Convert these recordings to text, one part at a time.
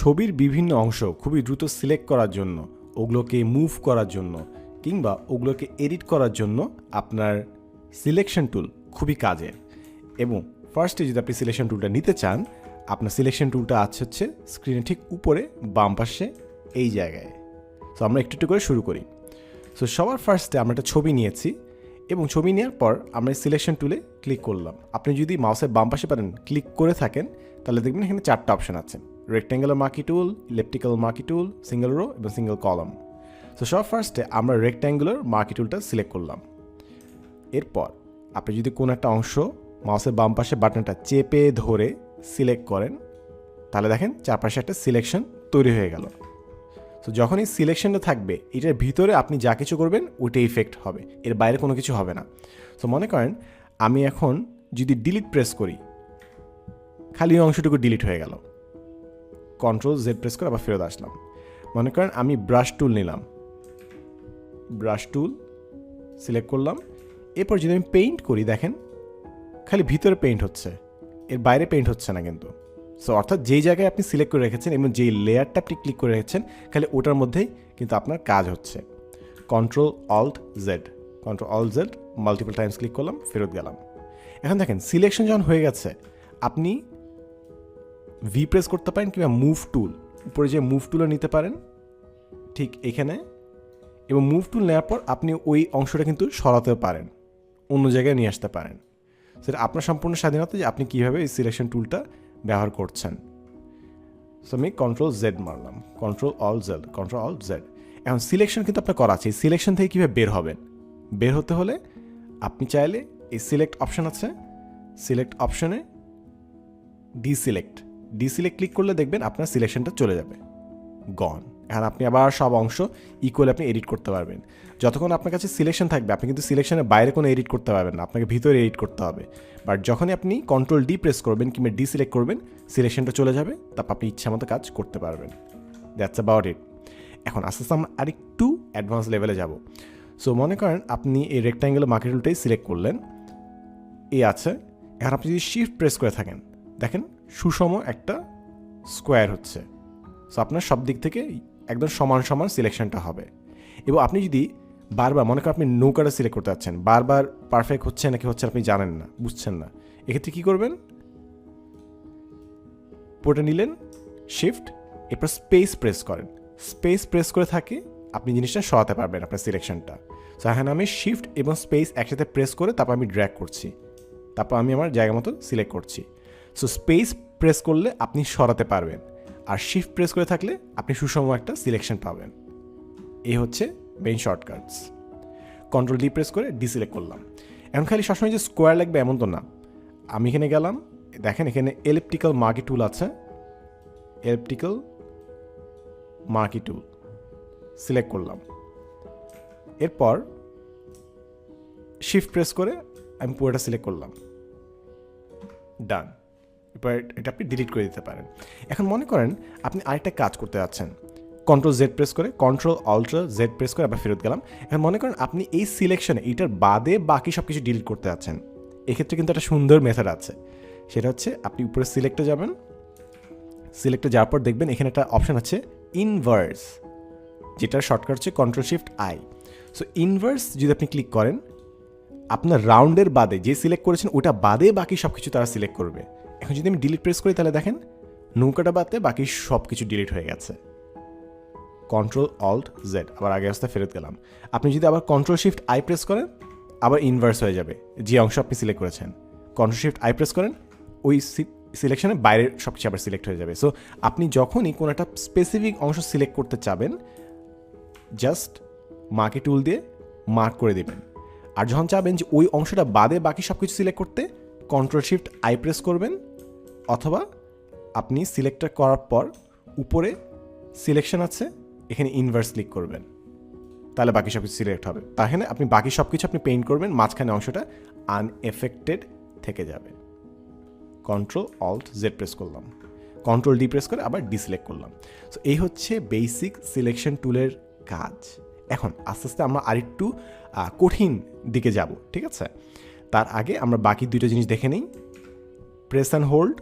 ছবির বিভিন্ন অংশ খুবই দ্রুত সিলেক্ট করার জন্য, ওগুলোকে মুভ করার জন্য কিংবা ওগুলোকে এডিট করার জন্য আপনার সিলেকশন টুল খুবই কাজের এবং ফার্স্টে যদি আপনি সিলেকশন টুলটা নিতে চান, আপনার সিলেকশন টুলটা আছে হচ্ছে স্ক্রিনে ঠিক উপরে বাম পাশে এই জায়গায়। সো আমরা একটু একটু করে শুরু করি। সো সবার ফার্স্টে আমরা একটা ছবি নিয়েছি এবং ছবি নেওয়ার পর আমরা সিলেকশন টুলে ক্লিক করলাম। আপনি যদি মাউসের বাম পাশে পারেন, ক্লিক করে থাকেন, তাহলে দেখবেন এখানে চারটা অপশন আছে। Rectangular marquee tool electrical marquee tool single row এবং সিঙ্গেল কলম সো সব ফার্স্টে আমরা রেক্ট্যাঙ্গুলার মার্কি টুলটা সিলেক্ট করলাম। এরপর আপনি যদি কোনো একটা অংশ মাউসের বাম পাশে বাটনটা চেপে ধরে সিলেক্ট করেন, তাহলে দেখেন চারপাশে একটা সিলেকশন তৈরি হয়ে গেল। সো যখন এই সিলেকশনটা থাকবে, এটার ভিতরে আপনি যা কিছু করবেন ওইটা ইফেক্ট হবে। এর বাইরে কোনো কিছু হবে না। সো মনে করেন আমি এখন যদি ডিলিট প্রেস করি, খালি অংশটুকু ডিলিট হয়ে গেল। কন্ট্রোল জেড প্রেস করে আবার ফেরত আসলাম। মনে করেন আমি ব্রাশ টুল নিলাম। ব্রাশ টুল সিলেক্ট করলাম। এরপর যদি আমি পেইন্ট করি, দেখেন খালি ভিতরে পেইন্ট হচ্ছে। এর বাইরে পেইন্ট হচ্ছে না কিন্তু। সো অর্থাৎ যেই জায়গায় আপনি সিলেক্ট করে রেখেছেন এবং যেই লেয়ারটা আপনি ক্লিক করে রেখেছেন, খালি ওটার মধ্যেই কিন্তু আপনার কাজ হচ্ছে। Control alt Z control alt Z multiple times click করলাম, ফেরত গেলাম। এখন দেখেন সিলেকশন যখন হয়ে গেছে, আপনি ভি প্রেস করতে পারেন কিংবা মুভ টুল উপরে যে মুভ টুলও নিতে পারেন, ঠিক এখানে, এবং মুভ টুল নেওয়ার পর আপনি ওই অংশটা কিন্তু সরাতে পারেন, অন্য জায়গায় নিয়ে আসতে পারেন। সেটা আপনার সম্পূর্ণ স্বাধীনতা যে আপনি কীভাবে এই সিলেকশন টুলটা ব্যবহার করছেন। সো আমি কন্ট্রোল জেড মারলাম control alt Z control alt Z এখন সিলেকশন কিন্তু আপনার করা আছে, এই সিলেকশন থেকে কীভাবে বের হবেন? বের হতে হলে আপনি চাইলে এই সিলেক্ট অপশন আছে সিলেক্ট অপশনে ডিসিলেক্ট ডিসিলেক্ট ক্লিক করলে দেখবেন আপনার সিলেকশনটা চলে যাবে। গন এখন আপনি আবার সব অংশ ইকুয়াল আপনি এডিট করতে পারবেন। যতক্ষণ আপনার কাছে সিলেকশন থাকবে, আপনি কিন্তু সিলেকশনের বাইরে কোনো এডিট করতে পারবেন না, আপনাকে ভিতরে এডিট করতে হবে। বাট যখনই আপনি কন্ট্রোল ডি প্রেস করবেন কিংবা ডি সিলেক্ট করবেন সিলেকশনটা চলে যাবে, তারপর আপনি ইচ্ছা মতো কাজ করতে পারবেন। দ্যাটস অ্যাবাউট ইট এখন আস্তে আস্তে আমরা আরেকটু অ্যাডভান্স লেভেলে যাব। সো মনে করেন আপনি এই রেক্ট্যাঙ্গুলার মার্কেট সিলেক্ট করলেন। এ আছে। এখন আপনি যদি শিফট প্রেস করে থাকেন দেখেন, সুষম একটা স্কোয়ার হচ্ছে। সো আপনার সব দিক থেকে একদম সমান সমান সিলেকশনটা হবে। এবং আপনি যদি বারবার, মনে করেন আপনি নৌকাটা সিলেক্ট করতে যাচ্ছেন, বারবার পারফেক্ট হচ্ছে নাকি হচ্ছে আপনি জানেন না, বুঝছেন না, এক্ষেত্রে কী করবেন? পোটা নিলেন শিফট এরপর স্পেস প্রেস করেন। স্পেস প্রেস করে থাকে, আপনি জিনিসটা সরাতে পারবেন আপনার সিলেকশনটা সো এখানে আমি শিফট এবং স্পেস একসাথে প্রেস করে তারপর আমি ড্র্যাক করছি। তারপর আমি আমার জায়গা মতো সিলেক্ট করছি। সো স্পেস প্রেস করলে আপনি সরাতে পারবেন। আর শিফট প্রেস করে থাকলে আপনি সুষম একটা সিলেকশন পাবেন। এই হচ্ছে main shortcuts control D press করে ডিসিলেক্ট করলাম। এখন খালি সবসময় যে স্কোয়ার লাগবে এমন তো না। আমি এখানে গেলাম, দেখেন এখানে এলিপ্টিক্যাল মার্কি টুল আছে। এলিপ্টিক্যাল মার্কি টুল সিলেক্ট করলাম। এরপর শিফট প্রেস করে আমি পুরোটা সিলেক্ট করলাম। ডান এবার এটা আপনি ডিলিট করে দিতে পারেন। এখন মনে করেন আপনি আরেকটা কাজ করতে যাচ্ছেন। কন্ট্রোল জেড প্রেস করে কন্ট্রোল আলট্রা জেড প্রেস করে আবার ফেরত গেলাম। এখন মনে করেন আপনি এই সিলেকশনে এইটার বাদে বাকি সব কিছু ডিলিট করতে যাচ্ছেন। এক্ষেত্রে কিন্তু একটা সুন্দর মেথড আছে। সেটা হচ্ছে আপনি উপরে সিলেক্টে যাবেন। সিলেক্টে যাওয়ার পর দেখবেন এখানে একটা অপশান আছে ইনভার্স যেটার শর্টকাট হচ্ছে control shift I so inverse যদি আপনি ক্লিক করেন, আপনার রাউন্ডের বাদে যে সিলেক্ট করেছেন, ওটা বাদে বাকি সব কিছু তারা সিলেক্ট করবে। এখন যদি আমি ডিলিট প্রেস করি, তাহলে দেখেন নৌকাটা বাদে বাকি সব কিছু ডিলিট হয়ে গেছে। কন্ট্রোল অল্ট জেড আবার আগে আসতে ফেরত গেলাম। আপনি যদি আবার কন্ট্রোল শিফট আই প্রেস করেন, আবার ইনভার্স হয়ে যাবে। যে অংশ আপনি সিলেক্ট করেছেন। কন্ট্রোল শিফট আই প্রেস করেন, ওই সিলেকশনে বাইরের সব কিছু আবার সিলেক্ট হয়ে যাবে। সো আপনি যখনই কোনো একটা স্পেসিফিক অংশ সিলেক্ট করতে চাবেন জাস্ট মাকে টুল দিয়ে মার্ক করে দেবেন। আর যখন চাবেন যে ওই অংশটা বাদে বাকি সব কিছু সিলেক্ট করতে কন্ট্রোল শিফট আই প্রেস করবেন অথবা আপনি সিলেক্টটা করার পর উপরে সিলেকশন আছে, এখানে ইনভার্স ক্লিক করবেন। তাহলে বাকি সব কিছু সিলেক্ট হবে তাহলে আপনি বাকি সব কিছু আপনি পেইন্ট করবেন, মাঝখানে অংশটা আনএফেক্টেড থেকে যাবে। কন্ট্রোল অল্ট জেড প্রেস করলাম। কন্ট্রোল ডি প্রেস করে আবার ডিসিলেক্ট করলাম। সো এই হচ্ছে বেসিক সিলেকশন টুলের কাজ। এখন, আস্তে আস্তে আমরা আরেকটু কঠিন দিকে যাব, ঠিক আছে? তার আগে আমরা বাকি দুইটা জিনিস দেখে নিই। প্রেস অ্যান্ড হোল্ড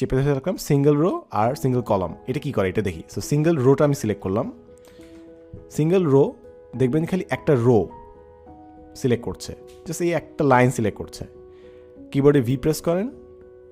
চেপে ধরে রাখলাম সিঙ্গেল রো আর সিঙ্গেল কলাম এটা কি করে? এটা দেখি। সো সিঙ্গেল রোটা আমি সিলেক্ট করলাম। সিঙ্গেল রো দেখবেন খালি একটা রো সিলেক্ট করছে। জাস্ট এই একটা লাইন সিলেক্ট করছে। কিবোর্ডে ভি প্রেস করেন।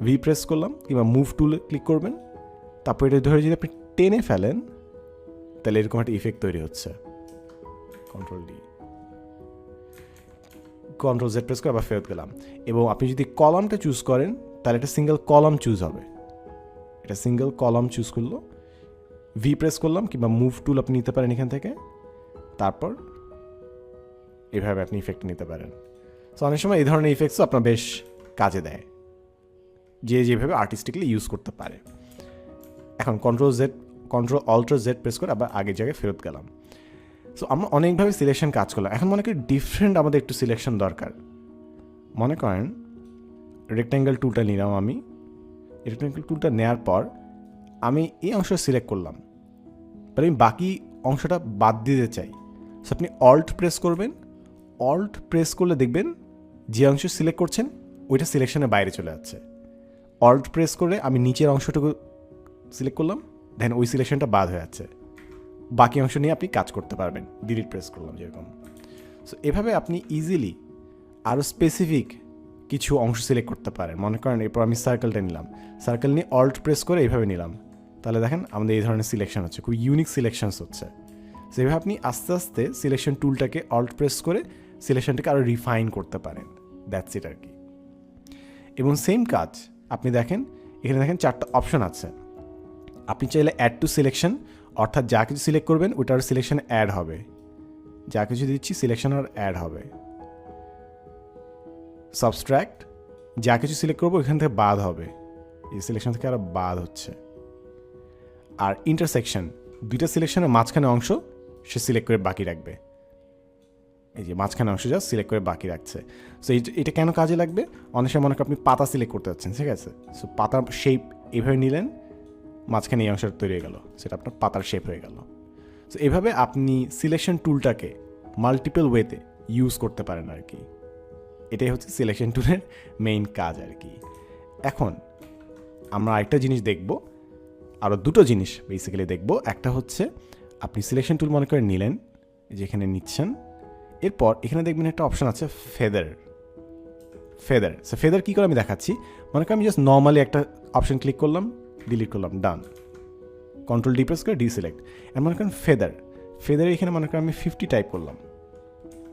ভি প্রেস করলাম, কিংবা মুভ টুলে ক্লিক করবেন। তারপর এটা ধরে যদি আপনি টেনে ফেলেন, তাহলে এরকম একটা ইফেক্ট তৈরি হচ্ছে। Control D control Z press করে আবার ফেরত গেলাম। এবং আপনি যদি কলামটা চুজ করেন, তাহলে এটা সিঙ্গেল কলাম চুজ হবে। এটা সিঙ্গেল কলাম চুজ করল ভি প্রেস করলাম কিংবা মুভ টুল আপনি নিতে পারেন এখান থেকে, তারপর এভাবে আপনি ইফেক্ট নিতে পারেন। সো অনেক সময় এই ধরনের ইফেক্টসও আপনার বেশ কাজে দেয়, যে যেভাবে আর্টিস্টিকলি ইউজ করতে পারে। এখন control Z control alt Z press করে আবার আগের জায়গায় ফেরত গেলাম। সো আমরা অনেকভাবে সিলেকশন কাজ করলাম। এখন মনে করি ডিফারেন্ট আমাদের একটু সিলেকশন দরকার। মনে করেন রেক্ট্যাঙ্গেল টুলটা নিলাম আমি। রেক্ট্যাঙ্গেল টুলটা নেওয়ার পর আমি এই অংশ সিলেক্ট করলাম। বাট আমি বাকি অংশটা বাদ দিতে চাই। সো আপনি অল্ট প্রেস করবেন। অল্ট প্রেস করলে দেখবেন যে অংশ সিলেক্ট করছেন, ওইটা সিলেকশনের বাইরে চলে যাচ্ছে। অল্ট প্রেস করে আমি নিচের অংশটুকু সিলেক্ট করলাম দেন ওই সিলেকশনটা বাদ হয়ে যাচ্ছে। বাকি অংশ নিয়ে আপনি কাজ করতে পারবেন। ডিলিট প্রেস করলাম যেরকম। সো এভাবে আপনি ইজিলি আরও স্পেসিফিক কিছু অংশ সিলেক্ট করতে পারেন। মনে করেন এরপর আমি সার্কেলটা নিলাম। সার্কেল নিয়ে অল্ট প্রেস করে এইভাবে নিলাম। তাহলে দেখেন আমাদের এই ধরনের সিলেকশন হচ্ছে। খুব ইউনিক সিলেকশনস হচ্ছে। সো এভাবে আপনি আস্তে আস্তে সিলেকশন টুলটাকে অল্ট প্রেস করে সিলেকশনটাকে আরও রিফাইন করতে পারেন। দ্যাটস ইট আর কি। এবং সেম কাজ, আপনি দেখেন, এখানে দেখেন চারটা অপশন আছে। আপনি চাইলে অ্যাড টু সিলেকশন অর্থাৎ যা কিছু সিলেক্ট করবেন, ওটার সিলেকশন অ্যাড হবে। যা কিছু দিচ্ছি সিলেকশন আর অ্যাড হবে। সাবস্ট্র্যাক্ট যা কিছু সিলেক্ট করব, এখান থেকে বাদ হবে। এই সিলেকশন থেকে আরও বাদ হচ্ছে। আর ইন্টারসেকশন দুইটা সিলেকশনের মাঝখানে অংশ সে সিলেক্ট করে বাকি রাখবে। এই যে মাঝখানে অংশ যা সিলেক্ট করে বাকি রাখছে। সো এটা কেন কাজে লাগবে? অনেক সময় মনে করেন আপনি পাতা সিলেক্ট করতে যাচ্ছেন, ঠিক আছে? সো পাতার শেপ এভাবে নিলেন, মাঝখানে এই অংশটা তৈরি হয়ে গেল। সেটা আপনার পাতার শেপ হয়ে গেল। সো এভাবে আপনি সিলেকশন টুলটাকে মাল্টিপল ওয়েতে ইউজ করতে পারেন আর কি। এটাই হচ্ছে সিলেকশন টুলের মেইন কাজ আর কি। এখন আমরা আরেকটা জিনিস দেখব আরও দুটো জিনিস বেসিক্যালি দেখব। একটা হচ্ছে, আপনি সিলেকশন টুল মনে করে নিলেন, যেখানে নিচ্ছেন, এরপর এখানে দেখবেন একটা অপশন আছে ফেদার ফেদার সে ফেদার কী করে আমি দেখাচ্ছি? মনে করি আমি জাস্ট নর্মালি একটা অপশান ক্লিক করলাম ডিলিট করলাম ডান কন্ট্রোল ডিপ্রেস করে ডিসিলেক্ট আর মনে করেন ফেদার ফেদার এখানে মনে করেন আমি ফিফটি টাইপ করলাম।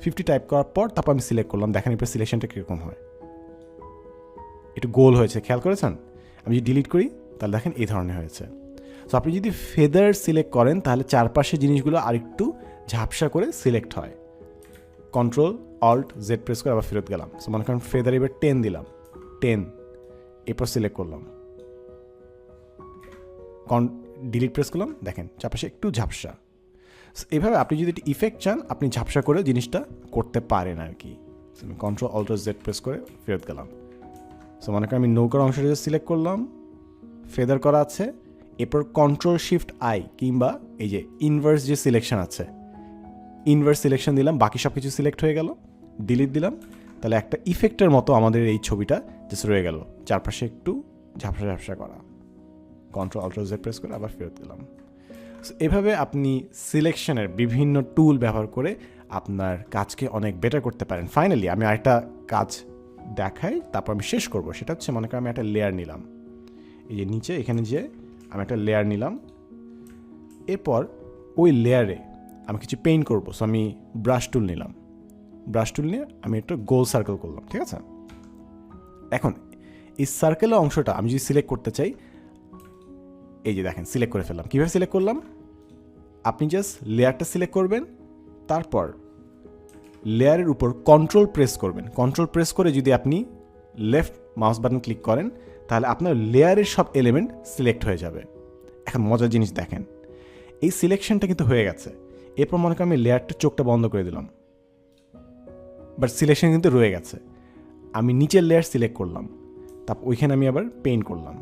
ফিফটি টাইপ করার পর তারপর আমি সিলেক্ট করলাম। দেখেন এরপর সিলেকশনটা কীরকম হয়। একটু গোল হয়েছে, খেয়াল করেছেন? আমি যদি ডিলিট করি, তাহলে দেখেন এই ধরনের হয়েছে। সো আপনি যদি ফেদার সিলেক্ট করেন, তাহলে চারপাশে জিনিসগুলো আরেকটু ঝাপসা করে সিলেক্ট হয়। কন্ট্রোল অল্ট জেড প্রেস করে আবার ফেরত গেলাম। সো মনে করেন ফেদার এবার টেন দিলাম। টেন এরপর সিলেক্ট করলাম। কন ডিলিট প্রেস করলাম। দেখেন, চারপাশে একটু ঝাপসা। এভাবে আপনি যদি একটি ইফেক্ট চান, আপনি ঝাপসা করে জিনিসটা করতে পারেন আর কি আমি কন্ট্রোল অল্টার জেড প্রেস করে ফেরত গেলাম। সো মনে করেন আমি নৌকার অংশটা সিলেক্ট করলাম। ফেদার করা আছে। এরপর কন্ট্রোল শিফট আই কিংবা এই যে ইনভার্স যে সিলেকশন আছে ইনভার্স সিলেকশন দিলাম, বাকি সব কিছু সিলেক্ট হয়ে গেল ডিলিট দিলাম। তাহলে একটা ইফেক্টের মতো আমাদের এই ছবিটা জাস্ট রয়ে গেল। চারপাশে একটু ঝাপসা ঝাপসা করা। কন্ট্রোল অল্টার জেড প্রেস করে আবার ফেরত দিলাম এভাবে আপনি সিলেকশনের বিভিন্ন টুল ব্যবহার করে আপনার কাজকে অনেক বেটার করতে পারেন। ফাইনালি আমি আরেকটা কাজ দেখাই, তারপর আমি শেষ করব। সেটা হচ্ছে, মনে করেন আমি একটা লেয়ার নিলাম। এই যে নিচে, এখানে যে আমি একটা লেয়ার নিলাম। এরপর ওই লেয়ারে আমি কিছু পেইন্ট করব। সো আমি ব্রাশ টুল নিলাম। ব্রাশ টুল নিয়ে আমি একটা গোল সার্কেল করলাম, ঠিক আছে? এখন, এই সার্কেলের অংশটা আমি যদি সিলেক্ট করতে চাই এই যে দেখেন সিলেক্ট করে ফেললাম। কীভাবে সিলেক্ট করলাম? আপনি জাস্ট লেয়ারটা সিলেক্ট করবেন, তারপর লেয়ারের উপর কন্ট্রোল প্রেস করবেন। কন্ট্রোল প্রেস করে যদি আপনি লেফট মাউস বাটন ক্লিক করেন, তাহলে আপনার লেয়ারের সব এলিমেন্ট সিলেক্ট হয়ে যাবে। এখন মজার জিনিস দেখেন, এই সিলেকশনটা কিন্তু হয়ে গেছে। এরপর মনে করেন আমি লেয়ারটা চোখটা বন্ধ করে দিলাম। বাট সিলেকশন কিন্তু রয়ে গেছে। আমি নিচের লেয়ার সিলেক্ট করলাম, তারপর ওইখানে আমি আবার পেইন্ট করলাম।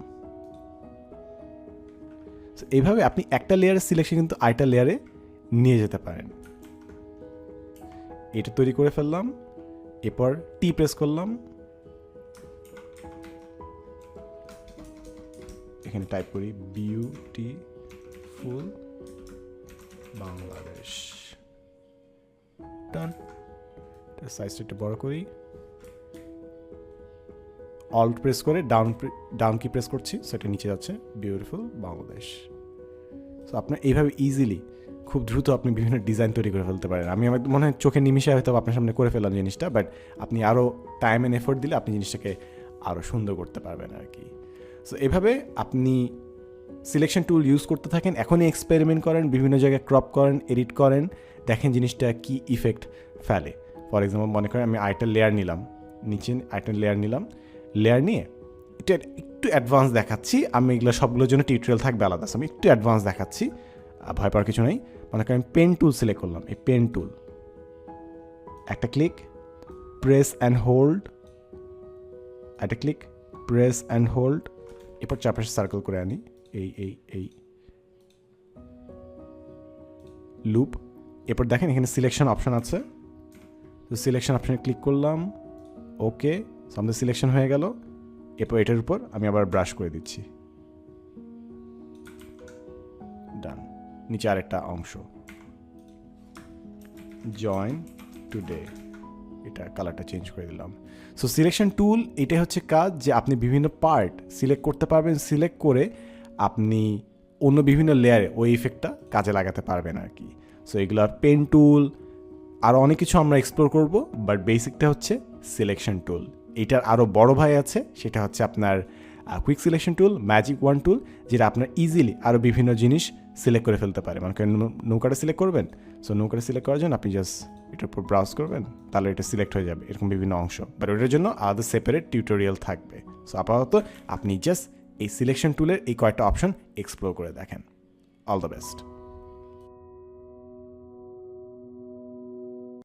So, এইভাবে আপনি একটা লেয়ারের সিলেকশন কিন্তু আরেকটা লেয়ারে নিয়ে যেতে পারেন। এটা তৈরি করে ফেললাম এরপর টি প্রেস করলাম। এখানে টাইপ করি বিউটি ফুল বাংলাদেশ ডান সাইজটা একটু বড় করি। অল্ট প্রেস করে ডাউন ডাউন কি প্রেস করছি, সেটা নিচে যাচ্ছে। বিউটিফুল বাংলাদেশ সো আপনার এইভাবে ইজিলি খুব দ্রুত আপনি বিভিন্ন ডিজাইন তৈরি করে ফেলতে পারেন। আমি আমার মনে হয় চোখে নিমিশে হয়তো আপনার সামনে করে ফেললাম জিনিসটা বাট আপনি আরও টাইম অ্যান্ড এফোর্ট দিলে আপনি জিনিসটাকে আরও সুন্দর করতে পারবেন আর কি। সো এভাবে আপনি সিলেকশন টুল ইউজ করতে থাকেন, এখনই এক্সপেরিমেন্ট করেন, বিভিন্ন জায়গায় ক্রপ করেন এডিট করেন, দেখেন জিনিসটা কি ইফেক্ট ফেলে। ফর এক্সাম্পল মনে করেন আমি আরেকটা লেয়ার নিলাম। নিচে আরেকটা লেয়ার নিলাম। লেয়ার নিয়ে এটা একটু অ্যাডভান্স দেখাচ্ছি। আমি এগুলো সবগুলোর জন্য টিউটোরিয়াল থাকবে আলাদা আমি একটু অ্যাডভান্স দেখাচ্ছি। ভয় পাওয়ার কিছু নেই। মনে করেন পেন টুল সিলেক্ট করলাম, এই পেন টুল একটা ক্লিক প্রেস অ্যান্ড হোল্ড একটা ক্লিক প্রেস অ্যান্ড হোল্ড এরপর চারপাশে সার্কেল করে আনি, এই এই এই। লুপ এরপর দেখেন এখানে সিলেকশন অপশন আছে। তো সিলেকশন অপশানে ক্লিক করলাম ওকে আমাদের সিলেকশন হয়ে গেল। এরপর এটার উপর আমি আবার ব্রাশ করে দিচ্ছি। ডান নিচে আরেকটা অংশ। জয়েন টুডে এটা কালারটা চেঞ্জ করে দিলাম। সো সিলেকশন টুল এটাই হচ্ছে কাজ যে আপনি বিভিন্ন পার্ট সিলেক্ট করতে পারবেন সিলেক্ট করে আপনি অন্য বিভিন্ন লেয়ারে ওই ইফেক্টটা কাজে লাগাতে পারবেন আর কি। সো এগুলো আর পেন টুল আরও অনেক কিছু আমরা এক্সপ্লোর করব বাট বেসিকটা হচ্ছে সিলেকশন টুল এটার আরও বড় ভাই আছে, সেটা হচ্ছে আপনার quick selection tool magic wand tool যেটা আপনার ইজিলি আরও বিভিন্ন জিনিস সিলেক্ট করে ফেলতে পারে। মানে নৌকাটা সিলেক্ট করবেন সো নৌকাটা সিলেক্ট করার জন্য আপনি জাস্ট এটার উপর ব্রাউজ করবেন, তাহলে এটা সিলেক্ট হয়ে যাবে, এরকম বিভিন্ন অংশ। বাট ওটার জন্য আলাদা সেপারেট টিউটোরিয়াল থাকবে। সো আপাতত আপনি জাস্ট এই সিলেকশন টুলের এই কয়েকটা অপশন এক্সপ্লোর করে দেখেন। All the best